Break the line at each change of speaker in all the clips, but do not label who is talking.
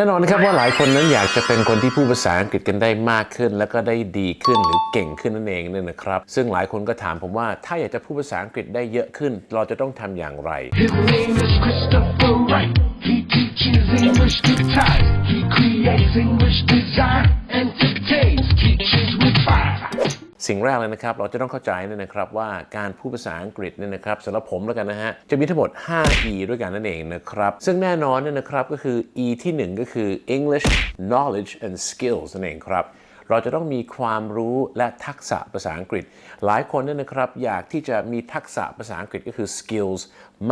แน่นอนนะครับว่าหลายคนนั้นอยากจะเป็นคนที่พูดภาษาอังกฤษกันได้มากขึ้น แล้วก็ได้ดีขึ้นหรือเก่งขึ้นนั่นเองเนี่ยนะครับ ซึ่งหลายคนก็ถามผมว่าถ้าอยากจะพูดภาษาอังกฤษได้เยอะขึ้น เราจะต้องทำอย่างไร
His name is Christopher Wright. He teaches English to type. He creates English design, and dictates.
สิ่งแรกเลยนะครับ เราจะต้องเข้าใจเนี่ยนะครับว่าการพูดภาษาอังกฤษเนี่ยนะครับสำหรับผมแล้วกันนะฮะจะมีทั้งหมด 5 e ด้วยกันนั่นเองนะครับ ซึ่งแน่นอนเนี่ยนะครับก็คือ e ที่ 1 ก็คือ English knowledge and skills นั่นเองครับ เราจะต้องมีความรู้และทักษะภาษาอังกฤษ หลายคนเนี่ยนะครับอยากที่จะมีทักษะภาษาอังกฤษก็คือ skills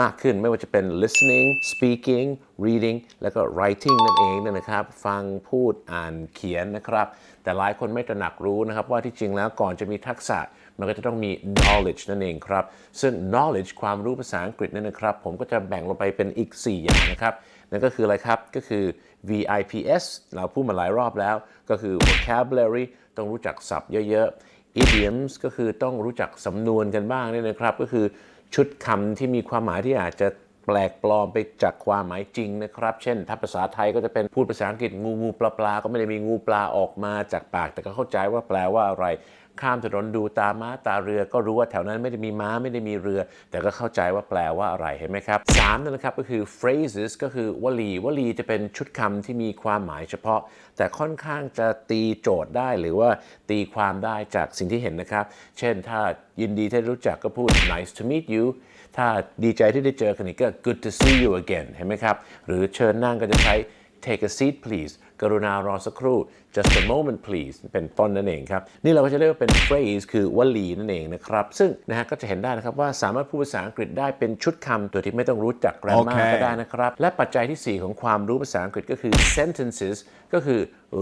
มากขึ้นไม่ว่าจะเป็น listening speaking reading แล้วก็ writing นั่นเองนะครับ ฟังพูดอ่านเขียนนะครับ แต่หลายคนไม่ตระหนักรู้นะครับว่าที่จริงแล้วก่อนจะมีทักษะมันก็จะต้องมี knowledge นั่นเองครับ ซึ่ง knowledge ความรู้ภาษาอังกฤษเนี่ยนะครับ ผมก็จะแบ่งลงไปเป็นอีก 4 อย่างนะครับ นั่นก็คืออะไรครับ ก็คือ VIPS เราพูดมาหลายรอบแล้ว ก็คือ vocabulary ต้องรู้จักศัพท์เยอะๆ idioms ก็คือต้องรู้จักสำนวนกันบ้างเนี่ยนะครับ ก็คือชุดคำที่มีความหมายที่อาจจะแปลกปลอมไปจากความหมายจริงนะครับ เช่น ถ้าภาษาไทยก็จะเป็นพูดภาษาอังกฤษงูงูปลาปลาก็ไม่ได้มีงูปลาออกมาจากปาก แต่ก็เข้าใจว่าแปลว่าอะไร ข้ามถนนดูตาม้าตาเรือ ก็รู้ว่าแถวนั้นไม่ได้มีม้าไม่ได้มีเรือ แต่ก็เข้าใจว่าแปลว่าอะไรเห็นไหมครับสามนั่นนะครับก็คือ phrases ก็คือวลีวลีจะเป็นชุดคำที่มีความหมายเฉพาะ แต่ค่อนข้างจะตีโจทย์ได้หรือว่าตีความได้จากสิ่งที่เห็นนะครับ เช่นถ้ายินดีที่รู้จักก็พูด nice to meet you ถ้าดีใจที่ได้เจอกันอีกก็ good to see you again เห็นไหมครับ หรือเชิญนั่งก็จะใช้ take a seat please กรุณารอสักครู่ just a moment please เป็นต้นนั่นเองครับ นี่เราก็จะเรียกว่าเป็น phrase คือวลีนั่นเองนะครับ ซึ่งนะฮะก็จะเห็นได้นะครับว่าสามารถพูดภาษาอังกฤษได้เป็นชุดคำโดยที่ไม่ต้องรู้จัก grammar
โอเค
ก็ได้นะครับ และปัจจัยทีสี่ 4 ของความรู้ภาษาอังกฤษก็คือ sentences ก็คือ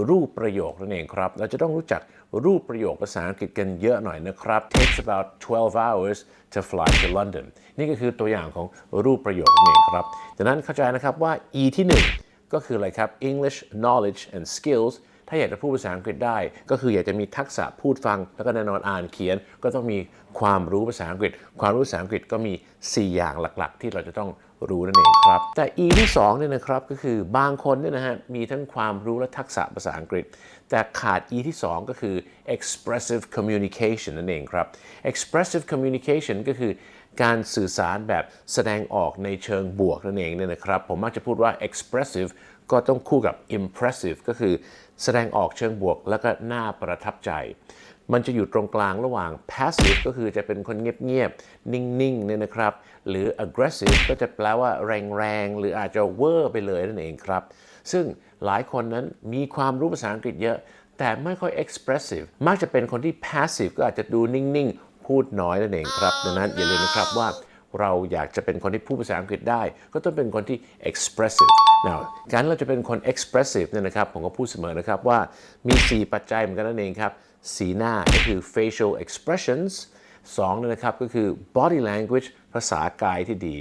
รูปประโยคนั่นเองครับ เราจะต้องรู้จักรูปประโยคภาษาอังกฤษกันเยอะหน่อยนะครับ takes about 12 hours to fly to London นี่ก็คือตัวอย่างของรูปประโยคนั่นเองครับดังนั้นเข้าใจนะครับว่า e ที่หนึ่ง ก็คืออะไรครับ English knowledge and skills ถ้าอยากจะพูดภาษาอังกฤษได้ ก็คืออยากจะมีทักษะพูดฟัง แล้วก็แน่นอนอ่านเขียน ก็ต้องมีความรู้ภาษาอังกฤษ ความรู้ภาษาอังกฤษก็มี 4 อย่างหลักๆ ที่เราจะต้องรู้นั่นเองครับ แต่ E ที่2เนี่ยนะครับก็คือบางคนเนี่ยนะฮะมีทั้งความรู้และทักษะภาษาอังกฤษ แต่ขาด E ที่ 2 ก็คือ expressive communication นั่นเองครับ expressive communication ก็คือ การสื่อสารแบบแสดงออกในเชิงบวกนั่นเองเนี่ยนะครับ ผมมักจะพูดว่า expressive ก็ต้องคู่กับ impressive ก็คือแสดงออกเชิงบวก แล้วก็น่าประทับใจ มันจะอยู่ตรงกลางระหว่าง passive ก็คือจะเป็นคนเงียบๆ นิ่งๆ เนี่ยนะครับ หรือ aggressive ก็จะแปลว่าแรงๆ หรืออาจจะเวอร์ไปเลยนั่นเองครับ ซึ่งหลายคนนั้นมีความรู้ภาษาอังกฤษเยอะ แต่ไม่ค่อย expressive มักจะเป็นคนที่ passive ก็อาจจะดูนิ่งๆ พูดน้อยนั่นเองครับ ดังนั้นอย่าลืมนะครับว่าเราอยากจะเป็นคนที่พูดภาษาอังกฤษได้ ก็ต้องเป็นคนที่ expressive now การเราจะเป็นคน expressive เนี่ยนะครับผมก็พูดเสมอนะครับว่ามี 4 ปัจจัยเหมือนกันนั่นเองครับ สีหน้าก็คือ facial expressions 2เนี่ยนะครับก็คือ body language ภาษากายที่ดี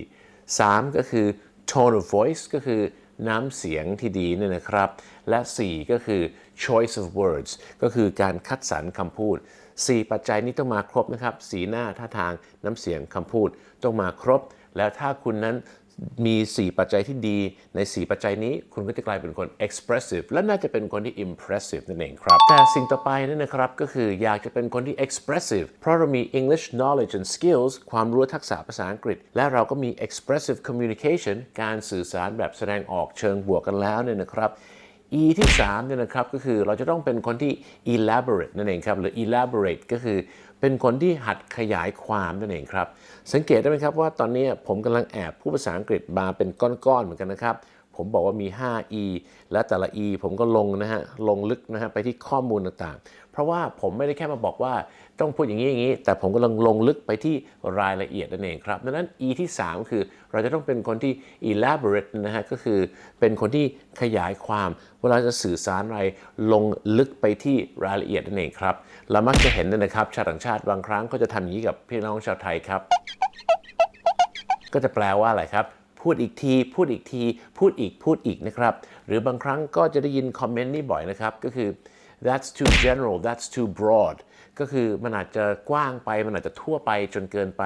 3 ก็คือ tone of voice ก็คือน้ำเสียงที่ดีเนี่ยนะครับ และ 4 ก็คือ choice of words ก็คือการคัดสรรคำพูด 4 ปัจจัยนี้ต้องมาครบนะครับ สีหน้าท่าทางน้ำเสียงคำพูดต้องมาครบ แล้วถ้าคุณนั้นมี 4 ปัจจัยที่ดีใน 4 ปัจจัยนี้ คุณก็จะกลายเป็นคน expressive และน่าจะเป็นคนที่ impressive นั่นเองครับ แต่สิ่งต่อไปนั่นนะครับ ก็คืออยากจะเป็นคนที่ expressive เพราะเรามี English knowledge and skills ความรู้ทักษะภาษาอังกฤษ และเราก็มี expressive communication การสื่อสารแบบแสดงออกเชิงบวกกันแล้วเนี่ยนะครับ E ที่3เนี่ยนะครับก็คือเราจะต้องเป็นคนที่ elaborate นั่นเองครับหรือ elaborate ก็คือเป็นคนที่หัดขยายความนั่นเองครับ สังเกตได้ไหมครับว่าตอนนี้ผมกำลังแอบพูดภาษาอังกฤษมาเป็นก้อนๆเหมือนกันนะครับ ผมบอกว่ามี 5 e และแต่ละ e ผมก็ลงนะฮะลงลึกนะฮะไปที่ข้อมูลต่างๆ เพราะว่าผมไม่ได้แค่มาบอกว่า ต้องพูดอย่างนี้อย่างนี้ แต่ผมกำลังลงลึกไปที่รายละเอียดนั่นเองครับดังนั้น e ที่ 3 คือเราจะต้องเป็นคนที่ elaborate นะฮะก็คือเป็นคนที่ขยายความเวลาจะสื่อสารอะไรลงลึกไปที่รายละเอียดนั่นเองครับเรามักจะเห็นนะครับชาวต่างชาติบางครั้งก็จะทำอย่างนี้กับพี่น้องชาวไทยครับ ก็จะแปลว่าอะไรครับพูดอีกที พูดอีกที พูดอีก พูดอีกนะครับ หรือบางครั้งก็จะได้ยินคอมเมนต์นี้บ่อยนะครับ ก็คือ that's too general that's too broad ก็คือมันอาจจะกว้างไป มันอาจจะทั่วไปจนเกินไป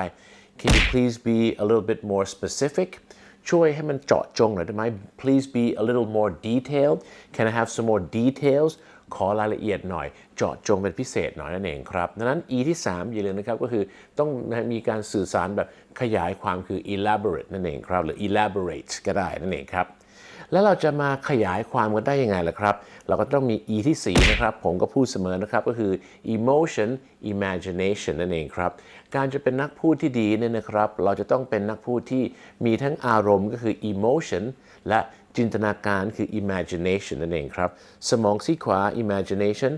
can you please be a little bit more specific ช่วยให้มันเจาะจงหน่อยได้ไหม please be a little more detailed can I have some more details ขอรายละเอียดหน่อย เจาะจงเป็นพิเศษหน่อยนั่นเองครับ ดังนั้น e ที่ 3 อย่าลืมนะครับ ก็คือต้องมีการสื่อสารแบบขยายความคือ elaborate นั่นเองครับ หรือ elaborate ก็ได้นั่นเองครับ แล้วเราจะมาขยายความกันได้ยังไงล่ะครับ เราก็ต้องมี e ที่ 4 นะครับ ผมก็พูดเสมอนะครับ ก็คือ emotion imagination นั่นเองครับ การจะเป็นนักพูดที่ดีเนี่ยนะครับ เราจะต้องเป็นนักพูดที่มีทั้งอารมณ์ก็คือ emotion และจินตนาการคือ imagination นั่นเองครับ สมองซีขวา imagination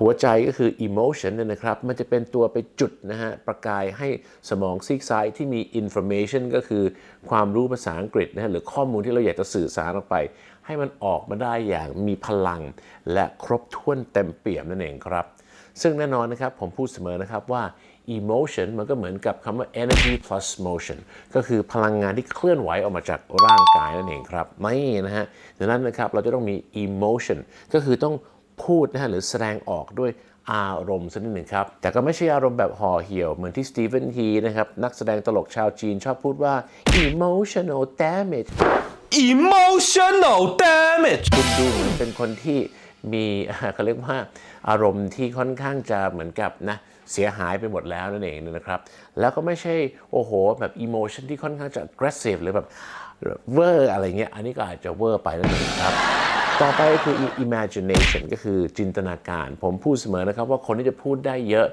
หัวใจก็คือ emotion เนี่ยนะครับ มันจะเป็นตัวไปจุดนะฮะ ประกายให้สมองซีกซ้ายที่มี information ก็คือความรู้ภาษาอังกฤษนะฮะ หรือข้อมูลที่เราอยากจะสื่อสารออกไป ให้มันออกมาได้อย่างมีพลัง และครบถ้วนเต็มเปี่ยมนั่นเองครับ ซึ่งแน่นอนนะครับ ผมพูดเสมอนะครับว่า emotion มันก็เหมือนกับคำว่า energy plus motion ก็คือพลังงานที่เคลื่อนไหวออกมาจากร่างกายนั่นเองครับ ไม่นะฮะดังนั้นนะครับ เราจะต้องมี emotion ก็คือต้อง พูดนะฮะหรือแสดงออกด้วยอารมณ์สักนิดหนึ่งครับ แต่ก็ไม่ใช่อารมณ์แบบห่อเหี่ยว เหมือนที่สตีเฟนฮีนะครับ นักแสดงตลกชาวจีนชอบพูดว่า emotional damage
emotional damage
คุณดูเหมือนเป็นคนที่มีเขาเรียกว่าอารมณ์ที่ค่อนข้างจะเหมือนกับนะเสียหายไปหมดแล้วนั่นเองนะครับ แล้วก็ไม่ใช่โอ้โหแบบอิโมชันที่ค่อนข้างจะ aggressive หรือแบบเวอร์อะไรเงี้ย อันนี้ก็อาจจะเวอร์ไปนั่นเองครับ ต่อไปก็คือ imagination ก็คือจินตนาการ ผมพูดเสมอนะครับว่าคนที่จะพูดได้เยอะ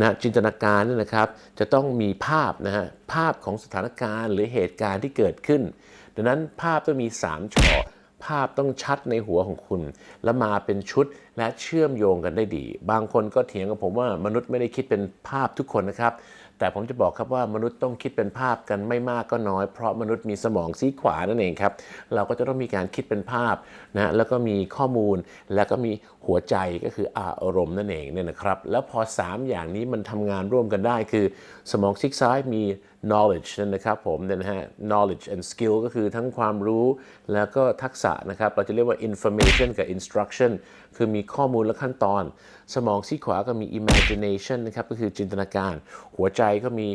นะจินตนาการเนี่ยนะครับ จะต้องมีภาพนะฮะภาพของสถานการณ์หรือเหตุการณ์ที่เกิดขึ้น ดังนั้นภาพต้องมี3ช่อภาพต้องชัดในหัวของคุณ แล้วมาเป็นชุดและเชื่อมโยงกันได้ดี บางคนก็เถียงกับผมว่ามนุษย์ไม่ได้คิดเป็นภาพทุกคนนะครับ แต่ผมจะบอกครับว่ามนุษย์ต้องคิดเป็นภาพกันไม่มากก็น้อย เพราะมนุษย์มีสมองซีขวานั่นเองครับ เราก็จะต้องมีการคิดเป็นภาพนะแล้วก็มีข้อมูลแล้วก็มีหัวใจก็คืออารมณ์นั่นเองเนี่ยนะครับ แล้วพอ 3 อย่างนี้มันทำงานร่วมกันได้คือ สมองซีกซ้ายมี knowledge นั่นนะครับผมเนี่ยนะฮะ knowledge and skill ก็คือทั้งความรู้แล้วก็ทักษะนะครับ เราจะเรียกว่า information กับ instruction คือมีข้อมูลและขั้นตอน สมองซีขวาก็มี imagination นะครับ ก็คือจินตนาการ หัวใจก็มี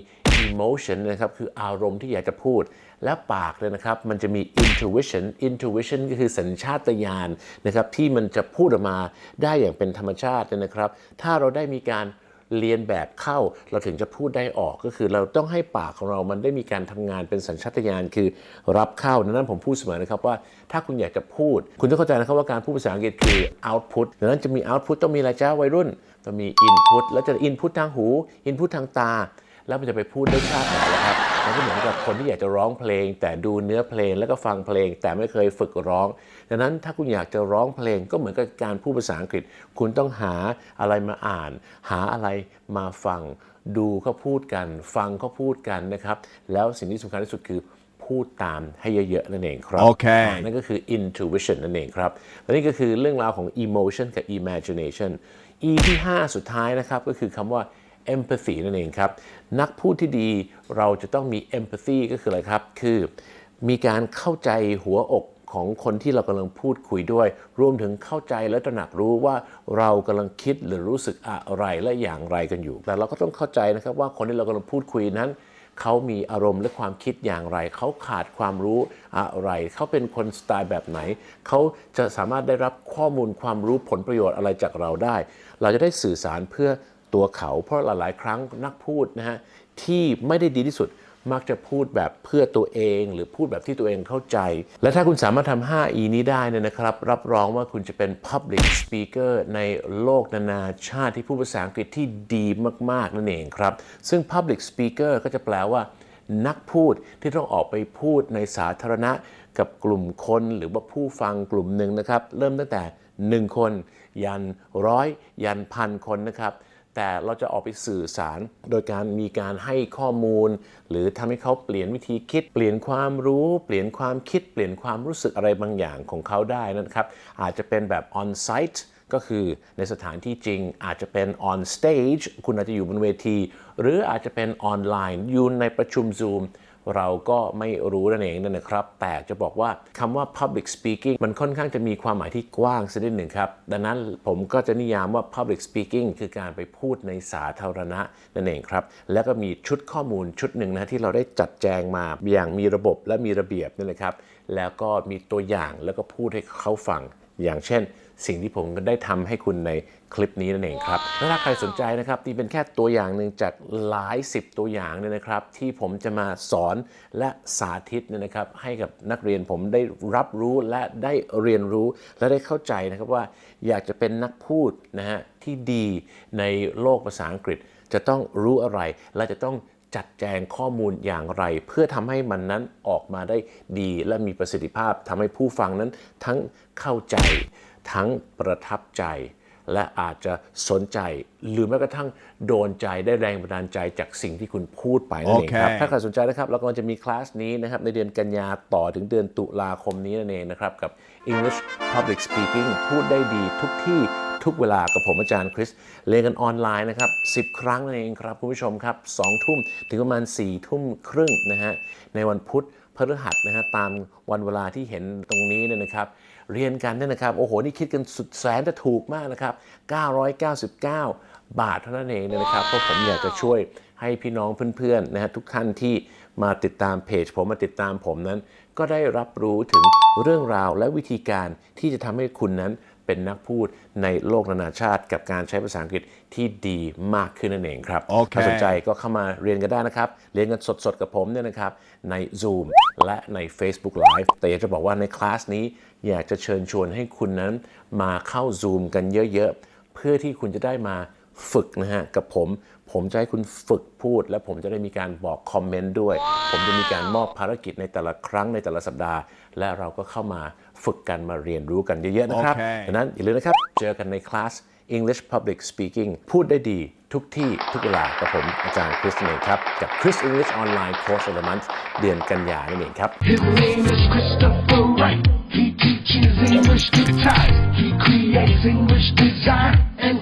emotion นะครับ คืออารมณ์ที่อยากจะพูด และปากเลยนะครับ มันจะมี intuition intuition ก็คือสัญชาตญาณนะครับ ที่มันจะพูดออกมาได้อย่างเป็นธรรมชาตินะครับ ถ้าเราได้มีการ เรียนแบบเข้าเราถึงจะพูดได้ออกก็คือ เราต้องให้ปากของเรามันได้มีการทำงานเป็นสัญชาตญาณคือรับเข้าดังนั้นผมพูดเสมอนะครับว่าถ้าคุณอยากจะพูด คุณต้องเข้าใจนะครับว่าการพูดภาษาอังกฤษคือ output ดังนั้นจะมี output ต้องมีอะไรจ้าวัยรุ่นต้องมี input แล้วจะ input ทางหู input ทางตา แล้วมันจะไปพูดได้ชาติไหนล่ะครับมันก็เหมือนกับคนที่อยากจะร้องเพลง แต่ดูเนื้อเพลงแล้วก็ฟังเพลง แต่ไม่เคยฝึกร้อง ดังนั้นถ้าคุณอยากจะร้องเพลงก็เหมือนกับการพูดภาษาอังกฤษ คุณต้องหาอะไรมาอ่าน หาอะไรมาฟัง ดูเขาพูดกัน ฟังเขาพูดกันนะครับ แล้วสิ่งที่สำคัญที่สุดคือพูดตามให้เยอะๆนั่นเองครับ
โอเคา
นั่นก็คือ intuition นั่นเองครับ และนี่ก็คือเรื่องราวของ emotion กับ imagination e ที่ 5 สุดท้ายนะครับก็คือคำว่า empathy นั่นเองครับ นักพูดที่ดีเราจะต้องมี empathy ก็คืออะไรครับ คือมีการเข้าใจหัวอกของคนที่เรากำลังพูดคุยด้วย รวมถึงเข้าใจและตระหนักรู้ว่าเรากำลังคิดหรือรู้สึกอะไรและอย่างไรกันอยู่ แต่เราก็ต้องเข้าใจนะครับว่าคนที่เรากำลังพูดคุยนั้นเขามีอารมณ์และความคิดอย่างไร เขาขาดความรู้อะไร เขาเป็นคนสไตล์แบบไหน เขาจะสามารถได้รับข้อมูลความรู้ผลประโยชน์อะไรจากเราได้ เราจะได้สื่อสารเพื่อ ตัวเขา เพราะหลาย ๆ ครั้งนักพูดนะฮะที่ไม่ได้ดีที่สุดมักจะพูดแบบเพื่อตัวเองหรือพูดแบบที่ตัวเองเข้าใจ และถ้าคุณสามารถทำ 5E นี้ได้เนี่ยนะครับ รับรองว่าคุณจะเป็น Public Speaker ในโลกนานาชาติที่พูดภาษาอังกฤษที่ดีมาก ๆ นั่นเองครับ ซึ่ง Public Speaker ก็จะแปลว่า นักพูดที่ต้องออกไปพูดในสาธารณะกับกลุ่มคนหรือว่าผู้ฟังกลุ่มหนึ่งนะครับ เริ่มตั้งแต่ 1 คน ยันร้อยยันพันคนนะครับ แต่เราจะออกไปสื่อสาร โดยการมีการให้ข้อมูล หรือทำให้เขาเปลี่ยนวิธีคิด เปลี่ยนความรู้ เปลี่ยนความคิด เปลี่ยนความรู้สึกอะไรบางอย่างของเขาได้นะครับ อาจจะเป็นแบบ on site ก็คือในสถานที่จริงอาจจะเป็น on stage คุณอาจจะอยู่บนเวที หรืออาจจะเป็นออนไลน์อยู่ในประชุม Zoom เราก็ไม่รู้นั่นเองนั่นนะครับ แต่จะบอกว่าคำว่า public speaking มันค่อนข้างจะมีความหมายที่กว้างสักนิดหนึ่งครับ ดังนั้นผมก็จะนิยามว่า public speaking คือการไปพูดในสาธารณะนั่นเองครับ แล้วก็มีชุดข้อมูลชุดหนึ่งนะที่เราได้จัดแจงมาอย่างมีระบบและมีระเบียบนั่นเลยครับ แล้วก็มีตัวอย่างแล้วก็พูดให้เขาฟัง อย่างเช่น สิ่งที่ผมได้ทำให้คุณในคลิปนี้นั่นเองครับ และถ้าใครสนใจนะครับนี่เป็นแค่ตัวอย่างหนึ่งจากหลายสิบตัวอย่างเนี่ยนะครับ ที่ผมจะมาสอนและสาธิตเนี่ยนะครับ ให้กับนักเรียนผมได้รับรู้และได้เรียนรู้และได้เข้าใจนะครับว่าอยากจะเป็นนักพูดนะฮะที่ดีในโลกภาษาอังกฤษ จะต้องรู้อะไรและจะต้อง จัดแจงข้อมูลอย่างไร เพื่อทำให้มันนั้นออกมาได้ดีและมีประสิทธิภาพทำให้ผู้ฟังนั้นทั้งเข้าใจ ทั้งประทับใจ และอาจจะสนใจ หรือแม้กระทั่งโดนใจได้แรงบันดาลใจจากสิ่งที่คุณพูดไปนั่นเองครับ
โอเค
ถ้าใครสนใจนะครับเรากำลังจะมีคลาสนี้นะครับในเดือนกันยาต่อถึงเดือนตุลาคมนี้นั่นเองนะครับกับ English Public Speaking พูดได้ดีทุกที่ ทุกเวลากับผมอาจารย์คริสเรียนกันออนไลน์นะครับ 10 ครั้งนั่นเองครับคุณผู้ชมครับ2ทุ่มถึงประมาณ4ทุ่มครึ่งนะฮะในวันพุธพฤหัสนะฮะตามวันเวลาที่เห็นตรงนี้เนี่ยนะครับ เรียนกันเนี่ยนะครับ โอ้โห นี่คิดกันสุดแสนจะถูกมากนะครับ 999 บาทเท่านั้นเองเนี่ยนะครับ เพราะผมอยากจะช่วยให้พี่น้องเพื่อนๆนะฮะทุกท่านที่มาติดตามเพจ ผมมาติดตามผมนั้น ก็ได้รับรู้ถึงเรื่องราวและวิธีการที่จะทำให้คุณนั้น เป็นนักพูดในโลกนานาชาติ กับการใช้ภาษาอังกฤษที่ดีมากขึ้นนั่นเองครับ
โอเค
ถ้าสนใจก็เข้ามาเรียนกันได้นะครับ เรียนกันสดๆ กับผมเนี่ยนะครับ ใน Zoom และใน Facebook Live แต่อยากจะบอกว่าในคลาสนี้อยากจะเชิญชวนให้คุณนั้นมาเข้า Zoom กันเยอะๆ เพื่อที่คุณจะได้มาฝึกนะฮะกับผม ผมจะให้คุณฝึกพูด และผมจะได้มีการบอกคอมเมนต์ด้วย ผมจะมีการมอบภารกิจในแต่ละครั้งในแต่ละสัปดาห์ และเราก็เข้ามาฝึกกันมาเรียนรู้กันเยอะๆนะครับ
โอเค
ดังนั้นอย่าลืมนะครับ เจอกันในคลาส English Public Speaking พูดได้ดีทุกที่ทุกเวลากับผมอาจารย์คริสเองครับ กับ Chris English Online Course of the Month เดือนกันยายนนั่นเองครับ
His name is Christopher Wright. He teaches English to Thai. He creates English design and